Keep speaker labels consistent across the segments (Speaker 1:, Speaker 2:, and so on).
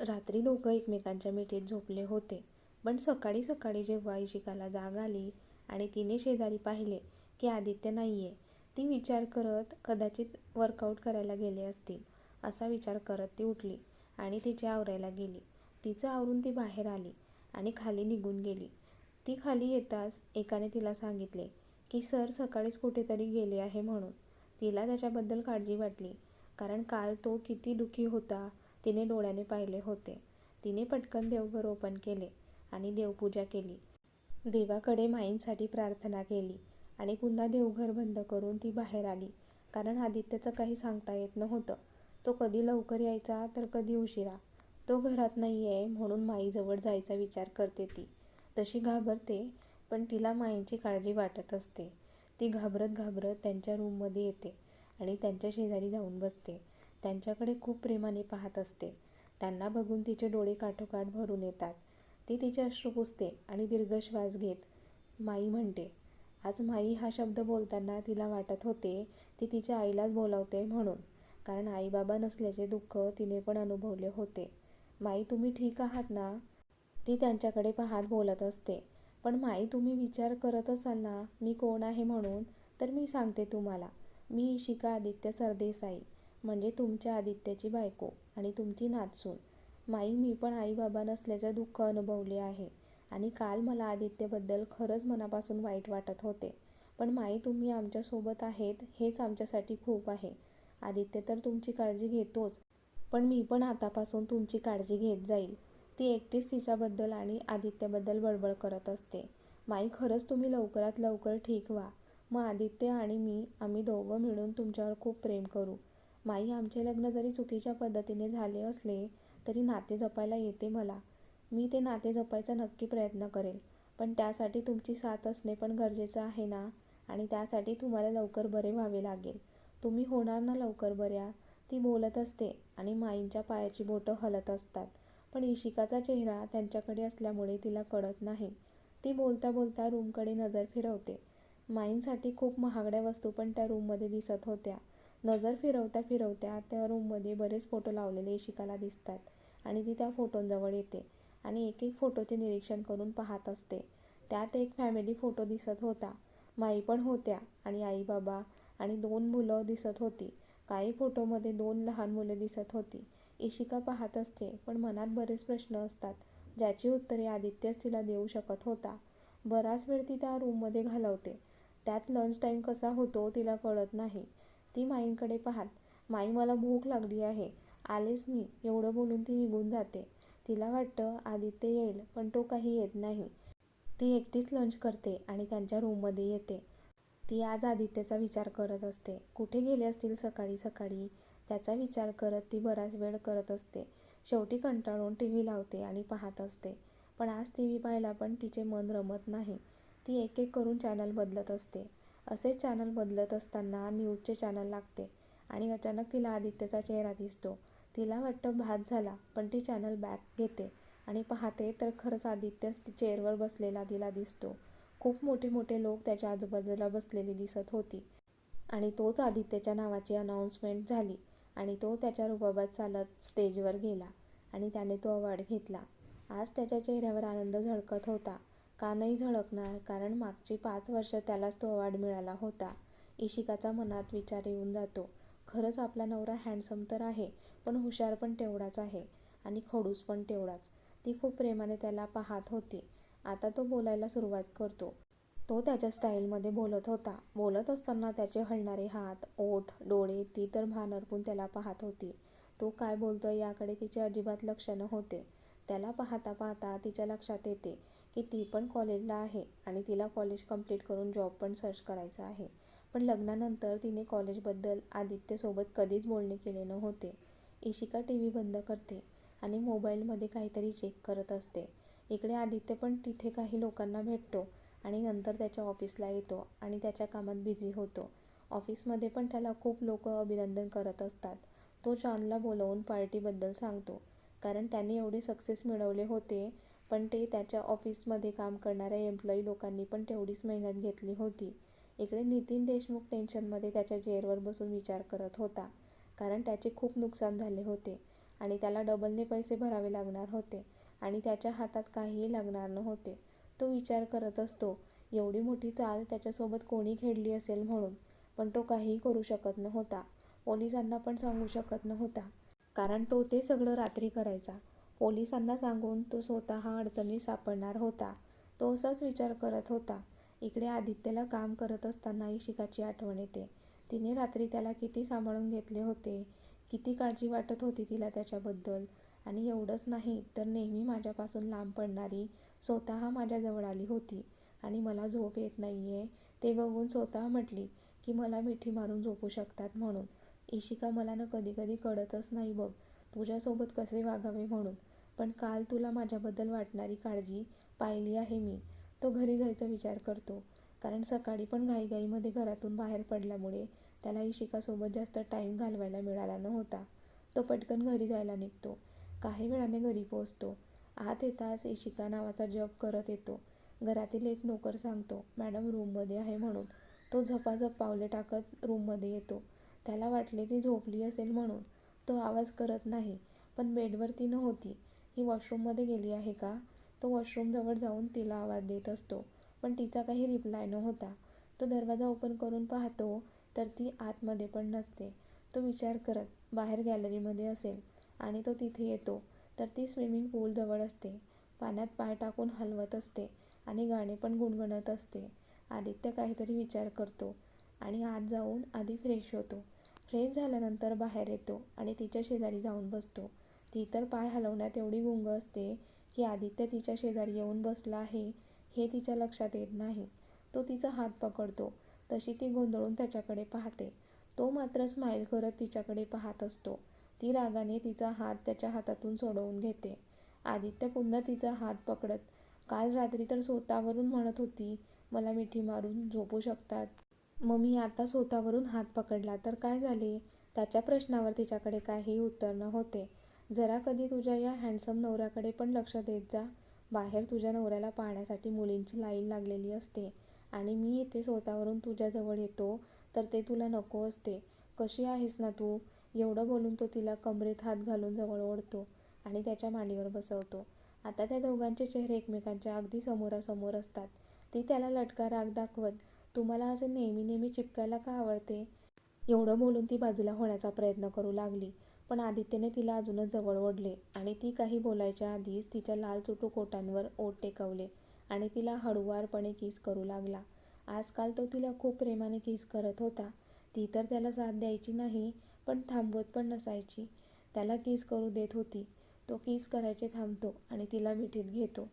Speaker 1: रात्री दोघं एकमेकांच्या मिठीत झोपले होते. पण सकाळी सकाळी जेव्हा इशिकाला जाग आली आणि तिने शेजारी पाहिले की आदित्य नाही आहे ती विचार करत कदाचित वर्कआउट करायला गेले असतील, असा विचार करत ती उठली आणि तिची आवरायला गेली. तिचं आवरून ती बाहेर आली आणि खाली निघून गेली. ती खाली येताच एकाने तिला सांगितले की सर सकाळीच कुठेतरी गेले आहे म्हणून. तिला त्याच्याबद्दल काळजी वाटली, कारण काल तो किती दुःखी होता तिने डोळ्याने पाहिले होते. तिने पटकन देवघर ओपन केले आणि देवपूजा केली. देवाकडे माईंसाठी प्रार्थना केली आणि पुन्हा देवघर बंद करून ती बाहेर आली. कारण आदित्यचं काही सांगता येत नव्हतं. तो कधी लवकर यायचा तर कधी उशिरा. तो घरात नाही आहे म्हणून माईजवळ जायचा विचार करते ती. तशी घाबरते पण तिला माईंची काळजी वाटत असते. ती घाबरत घाबरत त्यांच्या रूममध्ये येते आणि त्यांच्या शेजारी जाऊन बसते. त्यांच्याकडे खूप प्रेमाने पाहत असते. त्यांना बघून तिचे डोळे काठोकाठ भरून येतात. ती तिचे अश्रू पुसते आणि दीर्घ श्वास घेत माई म्हणते. आज माई हा शब्द बोलताना तिला वाटत होते ती तिच्या आईलाच बोलावते म्हणून. कारण आई बाबा नसल्याचे दुःख तिने पण अनुभवले होते. माई तुम्ही ठीक आहात ना? ती त्यांच्याकडे पाहत बोलत असते. पण माई तुम्ही विचार करत असाल ना मी कोण आहे म्हणून? तर मी सांगते तुम्हाला. मी इशिका आदित्य सरदेसाई. म्हणजे तुमच्या आदित्याची बायको आणि तुमची नातसून. माई मी पण आई बाबा दुःख अनुभवले आहे आणि काल मला आदित्यबद्दल खरंच मनापासून वाईट वाटत होते. पण माई तुम्ही आमच्यासोबत आहेत हेच आमच्यासाठी खूप आहे. आदित्य तर तुमची काळजी घेतोच, पण मी पण आतापासून तुमची काळजी घेत जाईल. ती एकटीच तिच्याबद्दल आणि आदित्यबद्दल बडबड करत असते. माई खरंच तुम्ही लवकरात लवकर ठीक व्हा. मग आदित्य आणि मी आम्ही दोघं मिळून तुमच्यावर खूप प्रेम करू. माई आमचे लग्न जरी चुकीच्या पद्धतीने झाले असले तरी नाते जपायला येते मला. मी ते नाते जपायचा नक्की प्रयत्न करेल. पण त्यासाठी तुमची साथ असणे पण गरजेचं आहे ना? आणि त्यासाठी तुम्हाला लवकर बरे व्हावे लागेल. तुम्ही होणार ना लवकर बऱ्या? ती बोलत असते आणि माईंच्या पायाची बोटं हलत असतात. पण इशिकाचा चेहरा त्यांच्याकडे असल्यामुळे तिला कळत नाही. ती बोलता बोलता रूमकडे नजर फिरवते. माईंसाठी खूप महागड्या वस्तू पण त्या रूममध्ये दिसत होत्या. नजर फिरवता फिरवत्या त्या रूममध्ये बरेच फोटो लावलेले इशिकाला दिसतात आणि ती त्या फोटोंजवळ येते आणि एक एक फोटोचे निरीक्षण करून पाहत असते. त्यात एक फॅमिली फोटो दिसत होता. माई पण होत्या आणि आई बाबा आणि दोन मुलं दिसत होती. काही फोटोमध्ये दोन लहान मुले दिसत होती. इशिका पाहत असते पण मनात बरेच प्रश्न असतात ज्याची उत्तरे आदित्यच तिला देऊ शकत होता. बराच वेळ ती त्या रूममध्ये घालवते. त्यात लंच टाईम कसा होतो तिला कळत नाही. ती माईंकडे पाहत माई मला भूक लागली आहे. आलेच मी एवढं बोलून ती निघून जाते. तिला वाटतं आदित्य येईल पण तो काही येत नाही. ती एकटीच लंच करते आणि त्यांच्या रूममध्ये येते. ती आज आदित्यचा विचार करत असते. कुठे गेले असतील सकाळी सकाळी? त्याचा विचार करत ती बराच वेळ करत असते. शेवटी कंटाळून टी व्ही लावते आणि पाहत असते. पण आज टी व्ही पाहायला पण तिचे मन रमत नाही. ती एक एक करून चॅनल बदलत असते. असेच चॅनल बदलत असताना न्यूजचे चॅनल लागते आणि अचानक तिला आदित्यचा चेहरा दिसतो. तिला वाटतं भात झाला पण ती चॅनल बॅक घेते आणि पाहते तर खरंच आदित्य चेअरवर बसलेला तिला दिसतो. खूप मोठे मोठे लोक त्याच्या आजूबाजूला बसलेली दिसत होती. आणि तोच आदित्यच्या नावाची अनाउन्समेंट झाली आणि तो त्याच्या रुबाबात चालत स्टेजवर गेला आणि त्याने तो अवॉर्ड घेतला. आज त्याच्या चेहऱ्यावर आनंद झळकत होता. का नाही झळकणार कारण मागची पाच वर्ष त्यालाच तो अवॉर्ड मिळाला होता. इशिकाचा मनात विचार येऊन जातो. खरंच आपला नवरा हँडसम तर आहे पण हुशार पण तेवढाच आहे आणि खडूस पण तेवढाच. ती खूप प्रेमाने त्याला पाहत होती. आता तो बोलायला सुरुवात करतो. तो त्याच्या स्टाईलमध्ये बोलत होता. बोलत असताना त्याचे हलणारे हात, ओठ, डोळे ती तर भान हरपून त्याला पाहत होती. तो काय बोलतोय याकडे तिचे अजिबात लक्ष नव्हते. त्याला पाहता पाहता तिच्या लक्षात येते की ती पण कॉलेजला आहे आणि तिला कॉलेज कंप्लीट करून जॉब पण सर्च करायचा आहे. पण लग्नानंतर तिने कॉलेजबद्दल आदित्यसोबत कधीच बोलणे केले नव्हते. इशिका टी व्ही बंद करते आणि मोबाईलमध्ये काहीतरी चेक करत असते. इकडे आदित्य पण तिथे काही लोकांना भेटतो आणि नंतर त्याच्या ऑफिसला येतो आणि त्याच्या कामात बिझी होतो. ऑफिसमध्ये पण त्याला खूप लोक अभिनंदन करत असतात. तो जॉनला बोलवून पार्टीबद्दल सांगतो. कारण त्याने एवढे सक्सेस मिळवले होते पण ते त्याच्या ऑफिसमध्ये काम करणाऱ्या एम्प्लॉयी लोकांनी पण तेवढीच मेहनत घेतली होती. इकडे नितीन देशमुख टेन्शनमध्ये त्याच्या चेअरवर बसून विचार करत होता. कारण त्याचे खूप नुकसान झाले होते आणि त्याला डबलने पैसे भरावे लागणार होते आणि त्याच्या हातात काहीही लागणार नव्हते तो विचार करत असतो एवढी मोठी चाल त्याच्यासोबत कोणी खेळली असेल म्हणून पण तो काहीही करू शकत नव्हता पोलिसांना पण सांगू शकत नव्हता कारण तो ते सगळं रात्री करायचा पोलिसांना सांगून तो स्वतः अडचणीत सापडणार होता. तो असाच विचार करत होता. इकडे आदित्यला काम करत असताना इशिकाची आठवण येते. तिने रात्री त्याला किती सांभाळून घेतले होते. किती काळजी वाटत होती तिला त्याच्याबद्दल. आणि एवढंच नाही तर नेहमी माझ्यापासून लांब पडणारी स्वतः माझ्याजवळ आली होती. आणि मला झोप येत नाही आहे ते बघून स्वतः म्हटली की मला मिठी मारून झोपू शकतात म्हणून. इशिका मला ना कधी कधी कळतच नाही बघ. तुझ्यासोबत कसे वागावे म्हणून. पण काल तुला माझ्याबद्दल वाटणारी काळजी पाहिली आहे मी. तो घरी जायचा विचार करतो. कारण सकाळी पण घाईघाईमध्ये घरातून बाहेर पडल्यामुळे त्याला इशिकासोबत जास्त टाईम घालवायला मिळाला नव्हता. तो पटकन घरी जायला निघतो. काही वेळाने घरी पोहोचतो. आत येताच इशिका नावाचा जप करत येतो. घरातील एक नोकर सांगतो मॅडम रूममध्ये आहे म्हणून. तो झपाझप पावले टाकत रूममध्ये येतो. त्याला वाटले ती झोपली असेल म्हणून. तो आवाज करत नाही पण बेडवरती नव्हती. ही वॉशरूममध्ये गेली आहे का? तो वॉशरूमजवळ जाऊन तिला आवाज देत असतो पण तिचा काही रिप्लाय नव्हता. तो दरवाजा ओपन करून पाहतो तर ती आतमध्ये पण नसते. तो विचार करत बाहेर गॅलरीमध्ये असेल आणि तो तिथे येतो तर ती स्विमिंग पूलजवळ असते. पाण्यात पाय टाकून हलवत असते आणि गाणे पण गुणगुणत असते. आदित्य काहीतरी विचार करतो आणि आत जाऊन आधी फ्रेश होतो. फ्रेश झाल्यानंतर बाहेर येतो आणि तिच्या शेजारी जाऊन बसतो. ती तर पाय हलवण्यात एवढी गुंग असते की आदित्य तिच्या शेजारी येऊन बसला आहे हे तिच्या लक्षात येत नाही. तो तिचा हात पकडतो. तशी ती गोंधळून त्याच्याकडे पाहते. तो मात्र स्माईल करत तिच्याकडे पाहत असतो. ती रागाने तिचा हात त्याच्या हातातून सोडवून घेते. आदित्य पुन्हा तिचा हात पकडत काल रात्री तर स्वतःवरून म्हणत होती मला मिठी मारून झोपू शकतात. मग मी आता स्वतःवरून हात पकडला तर काय झाले त्याच्या प्रश्नावर तिच्याकडे काही उत्तर न होते जरा कधी तुझ्या या हँडसम नवऱ्याकडे पण लक्ष देत जा. बाहेर तुझ्या नवऱ्याला पाहण्यासाठी मुलींची लाईन लागलेली असते आणि मी इथे स्वतःवरून तुझ्याजवळ येतो तर ते तुला नको असते. कशी आहेस ना तू? एवढं बोलून तो तिला कमरेत हात घालून जवळ ओढतो आणि त्याच्या मांडीवर बसवतो. आता त्या दोघांचे चेहरे एकमेकांच्या अगदी समोरासमोर असतात. ती त्याला लटका राग दाखवत तुम्हाला असे नेहमी नेहमी चिपकायला का आवडते? एवढं बोलून ती बाजूला होण्याचा प्रयत्न करू लागली. पण आदित्यने तिला अजूनच जवळ ओढले आणि ती काही बोलायच्या आधीच तिच्या लाल चुटू कोटांवर ओठ टेकवले आणि तिला हळुवारपणे किस करू लागला. आजकाल तो तिला खूप प्रेमाने किस करत होता. ती तर त्याला साथ द्यायची नाही पण थांबवत पण नसायची. त्याला किस करू देत होती. तो किस करायचे थांबतो आणि तिला मिठीत घेतो.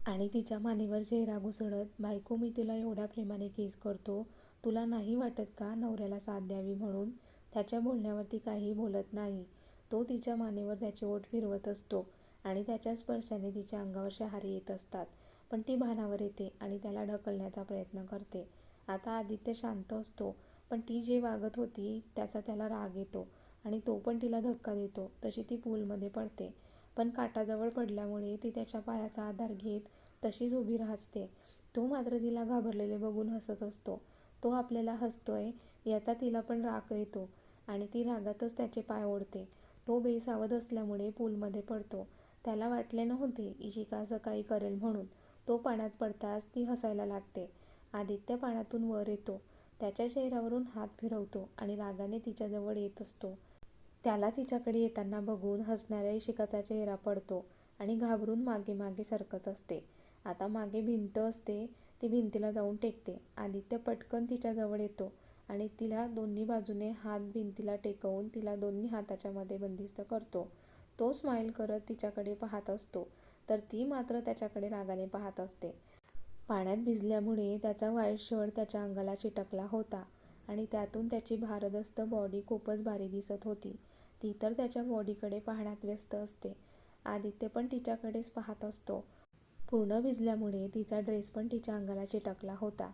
Speaker 1: आणि तिच्या मानेवर चेहरा घुसळत बायको मी तुला एवढ्या प्रेमाने किस करतो? तुला नाही वाटत का नवऱ्याला साथ द्यावी म्हणून? त्याच्या बोलण्यावर ती बोलत नाही. तो तिच्या मानेवर त्याचे ओठ फिरवत असतो आणि त्याच्या स्पर्शाने तिच्या अंगावर शहारे येत असतात. पण ती भानावर येते आणि त्याला ढकलण्याचा प्रयत्न करते. आता आदित्य शांत असतो पण ती जे वागत होती त्याचा त्याला राग येतो आणि तो पण तिला धक्का देतो तशी ती पूलमध्ये पडते. पण काटाजवळ पडल्यामुळे ती त्याच्या पायाचा आधार घेत तशीच उभी राहते. तो मात्र तिला घाबरलेले बघून हसत असतो. तो आपल्याला हसतोय याचा तिला पण राग येतो आणि ती रागातच त्याचे पाय ओढते. तो बेसावध असल्यामुळे पूलमध्ये पडतो. त्याला वाटले नव्हते इशिका असं काही करेल म्हणून. तो पाण्यात पडताच ती हसायला लागते. आदित्य पाण्यातून वर येतो. त्याच्या चेहऱ्यावरून हात फिरवतो आणि रागाने तिच्याजवळ येत असतो. त्याला तिच्याकडे येताना बघून हसणाऱ्या इशिकाचा चेहरा पडतो आणि घाबरून मागे मागे सरकत असते. आता मागे भिंत असते ती भिंतीला जाऊन टेकते. आदित्य पटकन तिच्याजवळ येतो. आणि तिला दोन्ही बाजूने हात भिंतीला टेकवून तिला दोन्ही हाताच्या मध्ये बंदिस्त करतो. तो स्माईल करत तिच्याकडे पाहत असतो तर ती मात्र त्याच्याकडे रागाने पाहत असते. पाण्यात भिजल्यामुळे त्याचा वाईट शर्ट त्याच्या अंगाला चिटकला होता आणि त्यातून त्याची भारदस्त बॉडी खूपच भारी दिसत होती. ती तर त्याच्या बॉडीकडे पाहण्यात व्यस्त असते. आदित्य पण तिच्याकडेच पाहत असतो. पूर्ण भिजल्यामुळे तिचा ड्रेस पण तिच्या अंगाला चिटकला होता.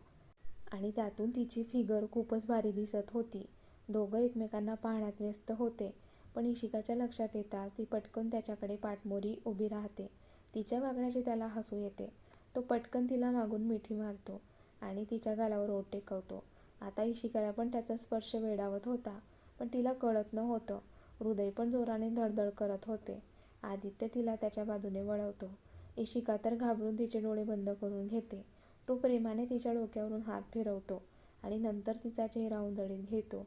Speaker 1: आणि त्यातून तिची फिगर खूपच भारी दिसत होती. दोघं एकमेकांना पाहण्यात व्यस्त होते पण इशिकाच्या लक्षात येताच ती पटकन त्याच्याकडे पाठमोरी उभी राहते. तिच्या वागण्याचे त्याला हसू येते. तो पटकन तिला मागून मिठी मारतो आणि तिच्या गालावर ओट टेकवतो. आता इशिकाला पण त्याचा स्पर्श वेडावत होता पण तिला कळत नव्हतं. हृदय पण जोराने धडधड करत होते. आदित्य तिला त्याच्या बाजूने वळवतो. इशिका तर घाबरून तिचे डोळे बंद करून घेते. तो प्रेमाने तिच्या डोक्यावरून हात फिरवतो आणि नंतर तिचा चेहरा उंधळीत घेतो.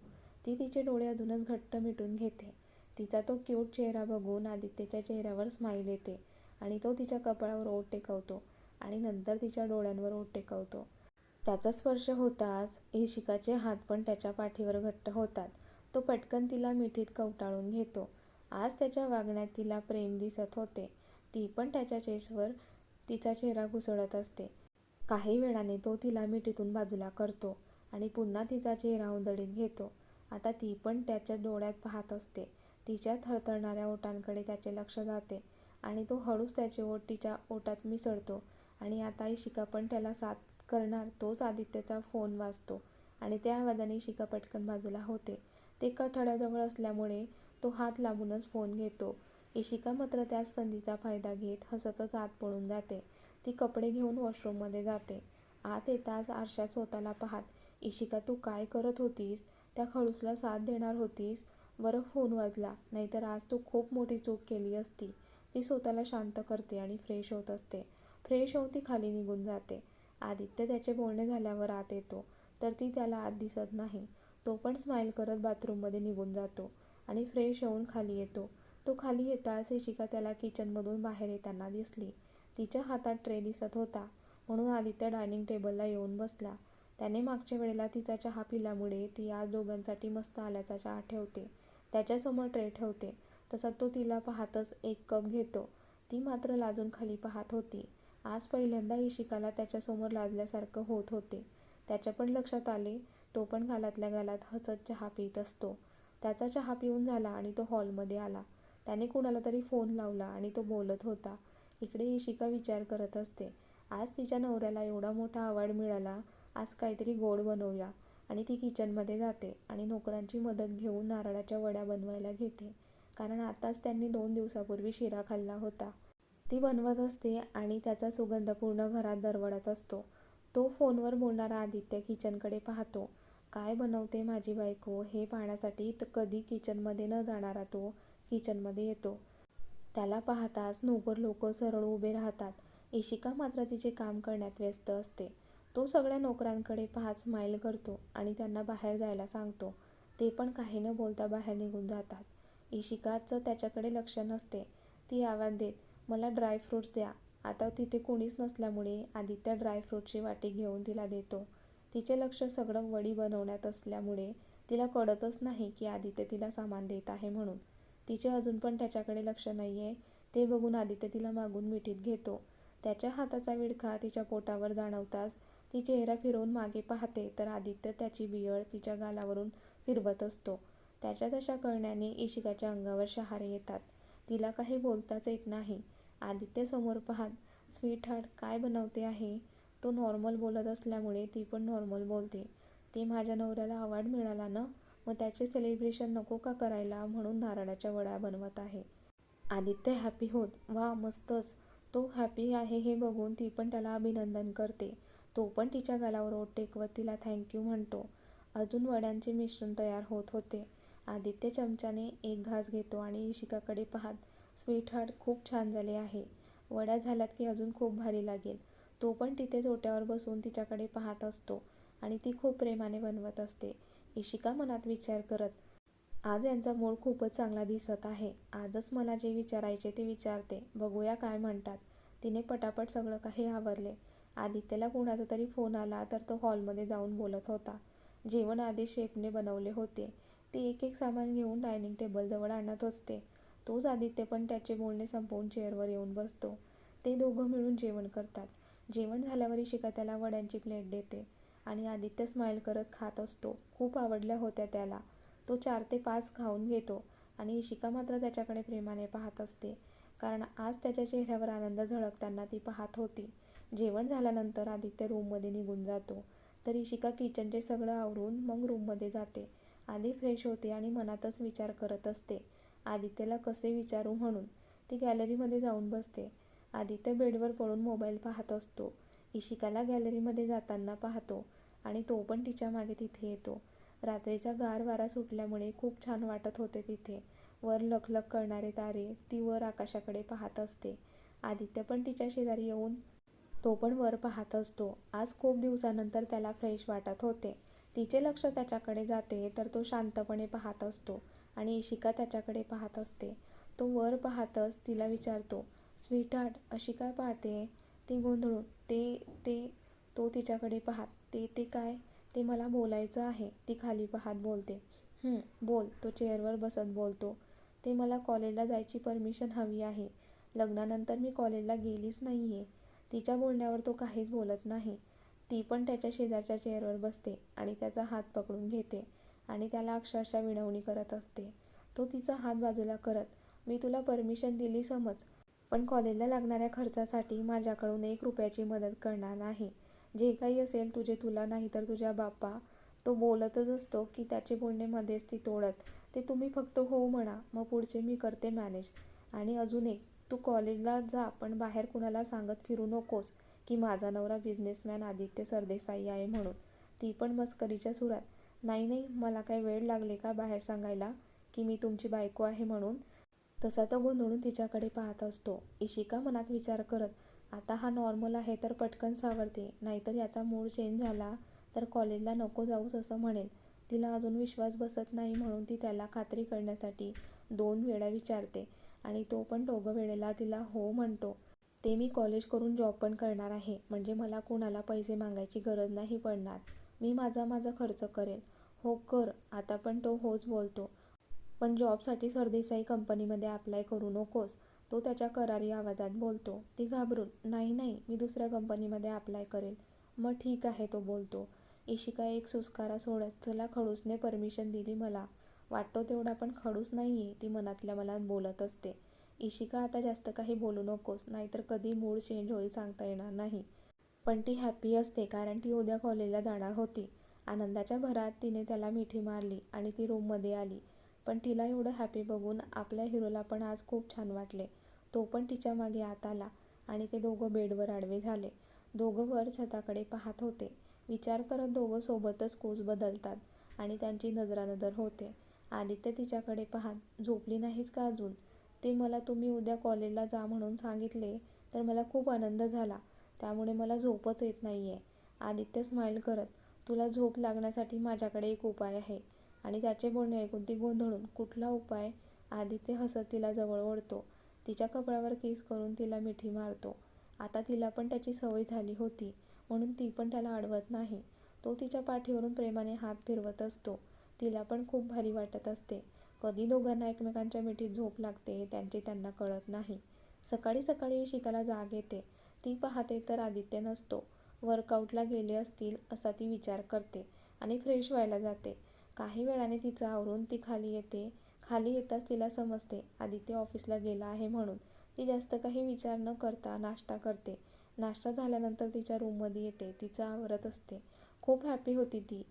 Speaker 1: ती तिचे डोळे अजूनच घट्ट मिटून घेते. तिचा तो क्यूट चेहरा बघून आदित्यच्या चेहऱ्यावर स्माईल येते आणि तो तिच्या कपाळावर ओट टेकवतो आणि नंतर तिच्या डोळ्यांवर ओट टेकवतो. त्याचा स्पर्श होताच इशिकाचे हात पण त्याच्या पाठीवर घट्ट होतात. तो पटकन तिला मिठीत कवटाळून घेतो. आज त्याच्या वागण्यात तिला प्रेम दिसत होते. ती पण त्याच्या चेसवर तिचा चेहरा घुसळत असते. काही वेळाने तो तिला मिठीतून बाजूला करतो आणि पुन्हा तिचा चेहरा उंदडीत घेतो. आता ती पण त्याच्या डोळ्यात पाहत असते. तिच्या थरथरणाऱ्या ओठांकडे त्याचे लक्ष जाते आणि तो हळूच त्याचे ओठ तिच्या ओटात मिसळतो आणि आता इशिका पण त्याला साथ करणार तोच आदित्यचा फोन वाजतो आणि त्या आवाजाने इशिका पटकन बाजूला होते. ते कठड्याजवळ असल्यामुळे तो हात लांबूनच फोन घेतो. इशिका मात्र त्याच संधीचा फायदा घेत हसतच आत पळून जाते. ती कपडे घेऊन वॉशरूममध्ये जाते. आत येताच आरशात स्वतःला पाहत इशिका तू काय करत होतीस? त्या खडूसला साथ देणार होतीस बरं फोन वाजला. नाहीतर आज तू खूप मोठी चूक केली असती. ती स्वतःला शांत करते आणि फ्रेश होत असते. फ्रेश होऊन ती खाली निघून जाते. आदित्य त्याचे बोलणे झाल्यावर आत येतो तर ती त्याला आत दिसत नाही. तो पण स्माईल करत बाथरूममध्ये निघून जातो आणि फ्रेश होऊन खाली येतो. तो खाली येताच इशिका त्याला किचनमधून बाहेर येताना दिसली. तिच्या हातात ट्रे दिसत होता. म्हणून आदित्य डायनिंग टेबलला येऊन बसला. त्याने मागच्या वेळेला तिचा चहा पिल्यामुळे ती आज दोघांसाठी मस्त आल्याचा चहा ठेवते. त्याच्यासमोर ट्रे ठेवते. तसा तो तिला पाहतच एक कप घेतो. ती मात्र लाजून खाली पाहत होती. आज पहिल्यांदा इशिकाला त्याच्यासमोर लाजल्यासारखं होत होते. त्याच्या पण लक्षात आले तो पण गालातल्या गालात हसत चहा पित असतो. त्याचा चहा पिऊन झाला आणि तो हॉलमध्ये आला. त्याने कुणाला तरी फोन लावला आणि तो बोलत होता इकडे इशिका विचार करत असते. आज तिच्या नवऱ्याला एवढा मोठा अवॉर्ड मिळाला आज काहीतरी गोड बनवूया. आणि ती किचनमध्ये जाते आणि नोकरांची मदत घेऊन नारळाच्या वड्या बनवायला घेते. कारण आताच त्यांनी दोन दिवसापूर्वी शिरा खाल्ला होता. ती बनवत असते आणि त्याचा सुगंध पूर्ण घरात दरवळत असतो. तो फोनवर बोलणारा आदित्य किचनकडे पाहतो. काय बनवते माझी बायको? हे पाहण्यासाठी कधी किचनमध्ये न जाणारा तो किचनमध्ये येतो. त्याला पाहताच नोकर लोक सरळ उभे राहतात. इशिका मात्र तिचे काम करण्यात व्यस्त असते. तो सगळ्या नोकरांकडे पाहत स्माईल करतो आणि त्यांना बाहेर जायला सांगतो. ते पण काही न बोलता बाहेर निघून जातात. इशिकाचं त्याच्याकडे लक्ष नसते. ती आवाज देत मला ड्रायफ्रूट्स द्या. आता तिथे कोणीच नसल्यामुळे आदित्य ड्रायफ्रूटची वाटी घेऊन तिला देतो. तिचे लक्ष सगळं वडी बनवण्यात असल्यामुळे तिला कळतच नाही की आदित्य तिला सामान देत आहे म्हणून. तिचे अजून पण त्याच्याकडे लक्ष नाही आहे ते बघून आदित्य तिला मागून मिठीत घेतो. त्याच्या हाताचा विडखा तिच्या पोटावर जाणवताच ती चेहरा फिरवून मागे पाहते तर आदित्य त्याची बियळ तिच्या गालावरून फिरवत असतो. त्याच्या तशा करण्याने इशिकाच्या अंगावर शहारे येतात. तिला काही बोलताच येत नाही. आदित्य समोर पाहत स्वीट हार्ट काय बनवते आहे? तो नॉर्मल बोलत असल्यामुळे ती पण नॉर्मल बोलते. ते माझ्या नवऱ्याला अवॉर्ड मिळाला ना? मग त्याचे सेलिब्रेशन नको का करायला म्हणून नारळाच्या वड्या बनवत आहे. आदित्य हॅपी होत वा मस्तच. तो हॅपी आहे हे बघून ती पण त्याला अभिनंदन करते. तो पण तिच्या गालावर ओट टेकवत तिला थँक्यू म्हणतो. अजून वड्यांचे मिश्रण तयार होत होते. आदित्य चमच्याने एक घास घेतो आणि इशिकाकडे पाहत स्वीट हार्ट खूप छान झाले आहे. वड्या झाल्यात की अजून खूप भारी लागेल. तो पण तिथेच ओट्यावर बसून तिच्याकडे पाहत असतो आणि ती खूप प्रेमाने बनवत असते. इशिका मनात विचार करत आज यांचा मूळ खूपच चांगला दिसत आहे. आजच मला जे विचारायचे ते विचारते. बघूया काय म्हणतात. तिने पटापट सगळं काही आवरले. आदित्यला कुणाचा तरी फोन आला तर तो हॉलमध्ये जाऊन बोलत होता. जेवण आधी शेफने बनवले होते. ती एक एक सामान घेऊन डायनिंग टेबलजवळ आणत असते. तोच आदित्य पण त्याचे बोलणे संपवून चेअरवर येऊन बसतो. ते दोघं मिळून जेवण करतात. जेवण झाल्यावर इशिका त्याला वड्यांची प्लेट देते. आणि आदित्य स्माईल करत खात असतो. खूप आवडल्या होत्या त्याला. तो चार ते पाच खाऊन घेतो आणि इशिका मात्र त्याच्याकडे प्रेमाने पाहत असते. कारण आज त्याच्या चेहऱ्यावर आनंद झळकताना ती पाहत होती. जेवण झाल्यानंतर आदित्य रूममध्ये निघून जातो. तर इशिका किचनचे सगळं आवरून मग रूममध्ये जाते. आधी फ्रेश होते आणि मनातच विचार करत असते. आदित्यला कसे विचारू म्हणून? ती गॅलरीमध्ये जाऊन बसते. आदित्य बेडवर पडून मोबाईल पाहत असतो. इशिकाला गॅलरीमध्ये जाताना पाहतो. आणि तो पण तिच्यामागे तिथे येतो. रात्रीचा गार वारा सुटल्यामुळे खूप छान वाटत होते तिथे. वर लखलख करणारे तारे ती वर आकाशाकडे पाहत असते. आदित्य पण तिच्या शेजारी येऊन तो पण वर पाहत असतो. आज खूप दिवसानंतर त्याला फ्रेश वाटत होते. तिचे लक्ष त्याच्याकडे जाते तर तो शांतपणे पाहत असतो आणि इशिका त्याच्याकडे पाहत असते. तो वर पाहतच तिला विचारतो स्वीटहार्ट अशी काय पाहते ती गोंधळून ते ते तो तिच्याकडे पाहत ते ते काय? ते मला बोलायचं आहे. ती खाली पाहत बोलते. बोल. तो चेअरवर बसत बोलतो. ते मला कॉलेजला जायची परमिशन हवी आहे. लग्नानंतर मी कॉलेजला गेलीच नाही आहे तिच्या बोलण्यावर तो काहीच बोलत नाही. ती पण त्याच्या शेजारच्या चेअरवर बसते आणि त्याचा हात पकडून घेते आणि त्याला अक्षरशः विनवणी करत असते. तो तिचा हात बाजूला करत मी तुला परमिशन दिली समज पण कॉलेजला लागणाऱ्या खर्चासाठी माझ्याकडून एक रुपयाची मदत करणार नाही. जे काही असेल तुझे तुला नाही तर तुझ्या बाप्पा तो बोलतच असतो की त्याचे बोलणे मध्येच ती तोडत. ते तुम्ही फक्त हो म्हणा मग पुढचे मी करते मॅनेज आणि अजून एक तू कॉलेजला जा पण बाहेर कुणाला सांगत फिरू नकोस की माझा नवरा बिझनेसमॅन आदित्य सरदेसाई आहे म्हणून. ती पण मस्करीच्या सुरात. नाही नाही मला काय वेळ लागले का बाहेर सांगायला की मी तुमची बायको आहे म्हणून? तसा तो गोंधळून तिच्याकडे पाहत असतो. इशिका मनात विचार करत आता हा नॉर्मल आहे तर पटकन सावरते. नाहीतर याचा मूड चेंज झाला तर कॉलेजला नको जाऊस असं म्हणेल. तिला अजून विश्वास बसत नाही म्हणून ती त्याला खात्री करण्यासाठी दोन वेळा विचारते आणि तो पण दोघं वेळेला तिला हो म्हणतो. ते मी कॉलेज करून जॉब पण करणार आहे. म्हणजे मला कोणाला पैसे मागायची गरज नाही पडणार. मी माझा माझा खर्च करेन. हो कर. आता पण तो होच बोलतो. पण जॉबसाठी सरदेसाई कंपनीमध्ये अप्लाय करू नकोस. तो त्याच्या करारी आवाजात बोलतो ती घाबरून नाही नाही मी दुसऱ्या कंपनीमध्ये अप्लाय करेल. मग ठीक आहे तो बोलतो. इशिका एक सुस्कारा सोडत चला खडूसने परमिशन दिली मला. वाटतो तेवढा पण खडूस नाही आहे ती मनातल्या मनात बोलत असते. इशिका आता जास्त काही बोलू नकोस नाहीतर कधी मूड चेंज होईल सांगता येणार नाही. पण ती हॅपी असते कारण ती उद्या कॉलेजला जाणार होती. आनंदाच्या भरात तिने त्याला मिठी मारली आणि ती रूममध्ये आली. पण तिला एवढं हॅपी बघून आपल्या हिरोला पण आज खूप छान वाटले. तो पण तिच्यामागे आत आला आणि ते दोघं बेडवर आडवे झाले. दोघं वर छताकडे पाहत होते. विचार करत दोघं सोबतच कोच बदलतात आणि त्यांची नजरानजर होते. आदित्य तिच्याकडे पाहत झोपली नाहीस का अजून? ते मला तुम्ही उद्या कॉलेजला जा म्हणून सांगितले तर मला खूप आनंद झाला. त्यामुळे मला झोपच येत नाही आहे आदित्य स्माईल करत तुला झोप लागण्यासाठी माझ्याकडे एक उपाय आहे. आणि त्याचे बोलणे ऐकून ती गोंधळून कुठला उपाय? आदित्य हसत तिला जवळ ओढतो. तिच्या कपड्यावर किस करून तिला मिठी मारतो. आता तिला पण त्याची सवय झाली होती म्हणून ती पण त्याला अडवत नाही. तो तिच्या पाठीवरून प्रेमाने हात फिरवत असतो. तिला पण खूप भारी वाटत असते. कधी दोघांना एकमेकांच्या मिठीत झोप लागते त्यांचे त्यांना कळत नाही. सकाळी सकाळी शिकाला जाग येते. ती पाहते तर आदित्य नसतो. वर्कआउटला गेले असतील असा ती विचार करते आणि फ्रेश व्हायला जाते. काही वेळाने तिचं आवरून ती खाली येते. खाली येताच तिला समजते आदित्य ऑफिसला गेला आहे म्हणून. ती जास्त काही विचार न करता नाश्ता करते. नाश्ता झाल्यानंतर तिच्या रूममध्ये येते. तिचं आवरत असते. खूप हॅपी होती ती.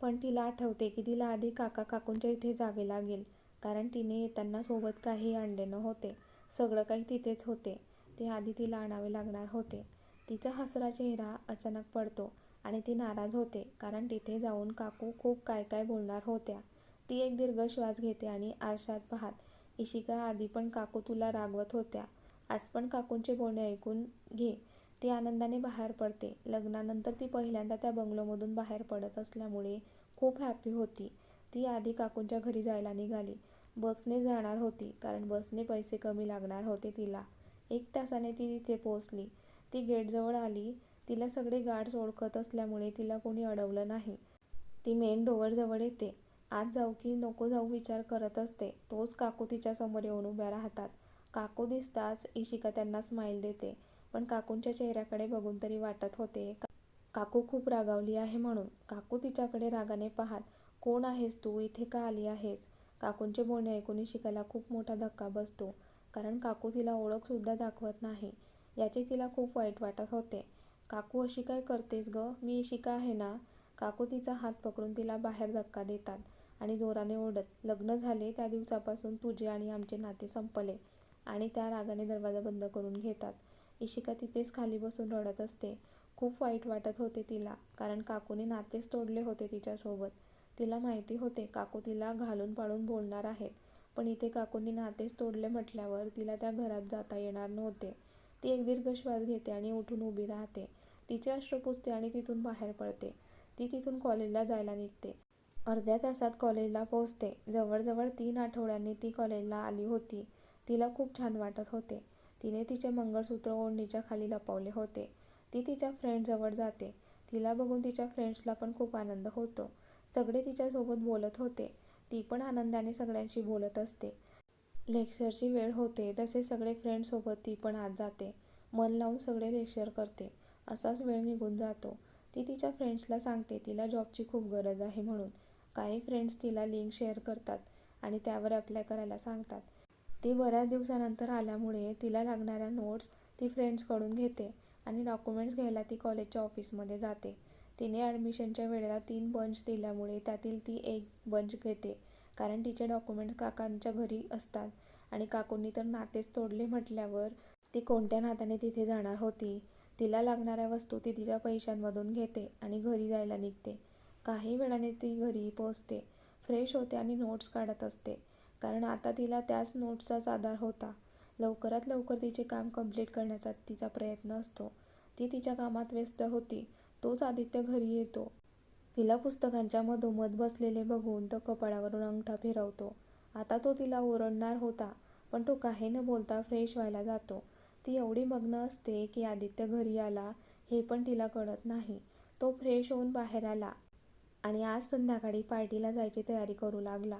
Speaker 1: पण तिला आठवते की तिला आधी काका काकूंच्या इथे जावे लागेल. कारण तिने येताना सोबत काही आणले नव्हते सगळं काही तिथेच होते. ते आधी तिला आणावे लागणार होते. तिचा हसरा चेहरा अचानक पडतो आणि ती नाराज होते. कारण तिथे जाऊन काकू खूप काय काय बोलणार होत्या. ती एक दीर्घ श्वास घेते आणि आरशात पाहत इशिका आधी पण काकू तुला रागवत होत्या. आज पण काकूंचे बोलणे ऐकून घे. ती आनंदाने बाहेर पडते. लग्नानंतर ती पहिल्यांदा त्या बंगलोमधून बाहेर पडत असल्यामुळे खूप हॅपी होती. ती आधी काकूंच्या घरी जायला निघाली. बसने जाणार होती कारण बसने पैसे कमी लागणार होते तिला. एक तासाने ती तिथे पोचली ती गेटजवळ आली. तिला सगळे गार्ड्स ओळखत असल्यामुळे तिला कोणी अडवलं नाही. ती मेन डोअरजवळ येते. आज जाऊ की नको जाऊ विचार करत असते. तोच काकू तिच्यासमोर येऊन उभ्या राहतात. काकू दिसताच इशिका त्यांना स्माईल देते. पण काकूंच्या चेहऱ्याकडे बघून तरी वाटत होते काकू खूप रागावली आहे म्हणून. काकू तिच्याकडे रागाने पाहत कोण आहेस तू? इथे का आली आहेस? काकूंचे बोलणे ऐकून इशिकाला खूप मोठा धक्का बसतो. कारण काकू तिला ओळखसुद्धा दाखवत नाही. याचे तिला खूप वाईट वाटत होते. काकू अशी काय करतेस ग? मी इशिका आहे ना? काकू तिचा हात पकडून तिला बाहेर धक्का देतात. आणि जोराने ओढत. लग्न झाले त्या दिवसापासून तुझे आणि आमचे नाते संपले आणि त्या रागाने दरवाजा बंद करून घेतात. इशिका तिथेच खाली बसून रडत असते. खूप वाईट वाटत होते तिला कारण काकूने नातेच तोडले होते तिच्यासोबत. तिला माहिती होते काकू तिला घालून पाडून बोलणार आहेत पण इथे काकूंनी नातेच तोडले म्हटल्यावर तिला त्या घरात जाता येणार नव्हते. ती एक दीर्घ श्वास घेते आणि उठून उभी राहते. तिचे अश्रू पुसते आणि तिथून बाहेर पडते. ती तिथून कॉलेजला जायला निघते. अर्ध्या तासात कॉलेजला पोहोचते. जवळजवळ तीन आठवड्यांनी ती कॉलेजला आली होती. तिला खूप छान वाटत होते. तिने तिचे मंगळसूत्र ओढणीच्या खाली लपवले होते. ती तिच्या फ्रेंडजवळ जाते. तिला बघून तिच्या फ्रेंड्सला पण खूप आनंद होतो. सगळे तिच्यासोबत बोलत होते. ती पण आनंदाने सगळ्यांशी बोलत असते. लेक्चरची वेळ होते तसे सगळे फ्रेंडसोबत ती पण आत जाते. मन लावून सगळे लेक्चर करते. असाच वेळ निघून जातो. ती तिच्या फ्रेंड्सला सांगते तिला जॉबची खूप गरज आहे म्हणून. काही फ्रेंड्स तिला लिंक शेअर करतात आणि त्यावर अप्लाय करायला सांगतात. ती बऱ्याच दिवसानंतर आल्यामुळे तिला लागणाऱ्या नोट्स ती फ्रेंड्सकडून घेते आणि डॉक्युमेंट्स घ्यायला ती कॉलेजच्या ऑफिसमध्ये जाते. तिने ॲडमिशनच्या वेळेला तीन बंच दिल्यामुळे त्यातील ती एक बंच घेते. कारण तिचे डॉक्युमेंट्स काकांच्या घरी असतात आणि काकूंनी तर नातेच तोडले म्हटल्यावर ती कोणत्या नात्याने तिथे जाणार होती? तिला लागणाऱ्या वस्तू ती तिच्या पैशांमधून घेते आणि घरी जायला निघते. काही वेळाने ती घरी पोचते फ्रेश होते आणि नोट्स काढत असते. कारण आता तिला त्याच नोट्सचाच आधार होता. लवकरात लवकर तिचे काम कंप्लीट करण्याचा तिचा प्रयत्न असतो. ती तिच्या कामात व्यस्त होती. तोच आदित्य घरी येतो. तिला पुस्तकांच्या मधोमध बसलेले बघून तो कपाळावरून अंगठा फिरवतो. आता तो तिला ओरडणार होता पण तो काही न बोलता फ्रेश व्हायला जातो. ती एवढी मग्न असते की आदित्य घरी आला हे पण तिला कळत नाही. तो फ्रेश होऊन बाहेर आला. आणि आज संध्याकाळी पार्टीला जायची तयारी करू लागला.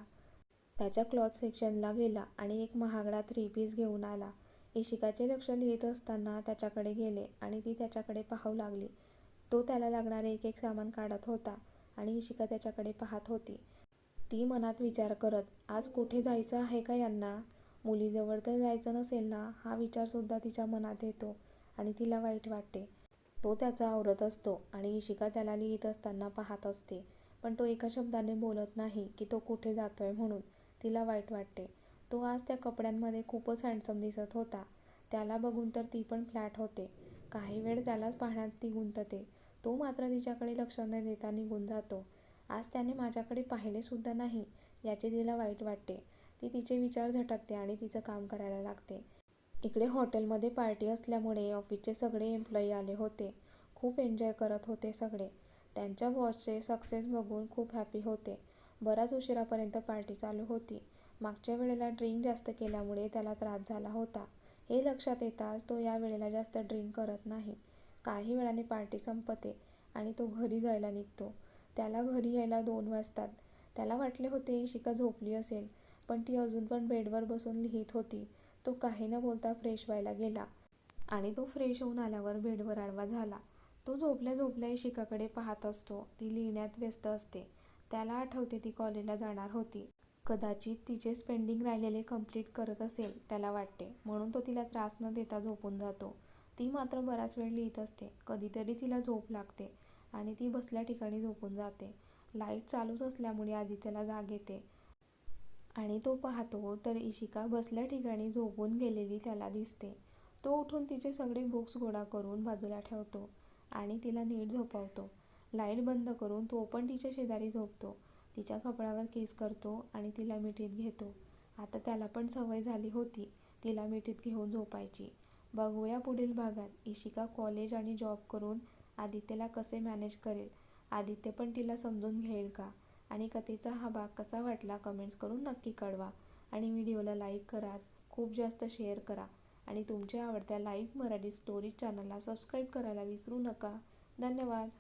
Speaker 1: त्याच्या क्लॉथ सेक्शनला गेला आणि एक महागडा थ्री पीस घेऊन आला. इशिकाचे लक्ष लिहित असताना त्याच्याकडे गेले आणि ती त्याच्याकडे पाहू लागली. तो त्याला लागणारे एक एक सामान काढत होता आणि इशिका त्याच्याकडे पाहत होती. ती मनात विचार करत आज कुठे जायचं आहे का यांना? मुलीजवळ तर जायचं नसेल ना? हा विचारसुद्धा तिच्या मनात येतो आणि तिला वाईट वाटते. तो त्याचा आवरत असतो आणि इशिका त्याला लिहित असताना पाहत असते. पण तो एका शब्दाने बोलत नाही की तो कुठे जातोय म्हणून. तिला वाईट वाटते. तो आज त्या कपड्यांमध्ये खूपच हँडसम दिसत होता. त्याला बघून तर ती पण फ्लॅट होते. काही वेळ त्यालाच पाहण्यात ती गुंतते. तो मात्र तिच्याकडे लक्ष न देता निघून जातो. आज त्याने माझ्याकडे पाहिलेसुद्धा नाही याचे तिला वाईट वाटते. ती तिचे विचार झटकते आणि तिचं काम करायला लागते. इकडे हॉटेलमध्ये पार्टी असल्यामुळे ऑफिसचे सगळे एम्प्लॉई आले होते. खूप एन्जॉय करत होते सगळे. त्यांच्या बॉसचे सक्सेस बघून खूप हॅपी होते. बराच उशिरापर्यंत पार्टी चालू होती. मागच्या वेळेला ड्रिंक जास्त केल्यामुळे त्याला त्रास झाला होता. हे लक्षात येताच तो या वेळेला जास्त ड्रिंक करत नाही. काही वेळाने पार्टी संपते आणि तो घरी जायला निघतो. त्याला घरी यायला दोन वाजतात. त्याला वाटले होते शिका झोपली असेल पण ती अजून पण बेडवर बसून लिहित होती. तो काही न बोलता फ्रेश व्हायला गेला आणि तो फ्रेश होऊन आल्यावर बेडवर आडवा झाला. तो झोपल्या झोपल्या इशिकाकडे पाहत असतो. ती लिहिण्यात व्यस्त असते. त्याला आठवते ती कॉलेजला जाणार होती. कदाचित तिचे स्पेंडिंग राहिलेले कंप्लीट करत असेल त्याला वाटते. म्हणून तो तिला त्रास न देता झोपून जातो. ती मात्र बराच वेळ लिहित असते. कधीतरी तिला झोप लागते आणि ती बसल्या ठिकाणी झोपून जाते. लाइट चालूच असल्यामुळे आदित्यला जाग येते. आणि तो पाहतो तर इशिका बसल्या ठिकाणी झोपून गेलेली त्याला दिसते. तो उठून तिचे सगळे बुक्स गोळा करून बाजूला ठेवतो आणि तिला नीट झोपवतो. लाइट बंद करून तो पण तिच्या शेजारी झोपतो. तिच्या कपड्यावर केस करतो आणि तिला मिठीत घेतो. आता त्याला पण सवय झाली होती तिला मिठीत घेऊन झोपायची. बघूया पुढील भागात इशिका कॉलेज आणि जॉब करून आदित्यला कसे मॅनेज करेल. आदित्य पण तिला समजून घेईल का? आणि कथेचा हा भाग कसा वाटला कमेंट्स करून नक्की कळवा. आणि व्हिडिओला लाईक करा खूप जास्त शेअर करा. आणि तुमच्या आवडत्या लाईव्ह मराठी स्टोरी चॅनलला सबस्क्राईब करायला विसरू नका. धन्यवाद.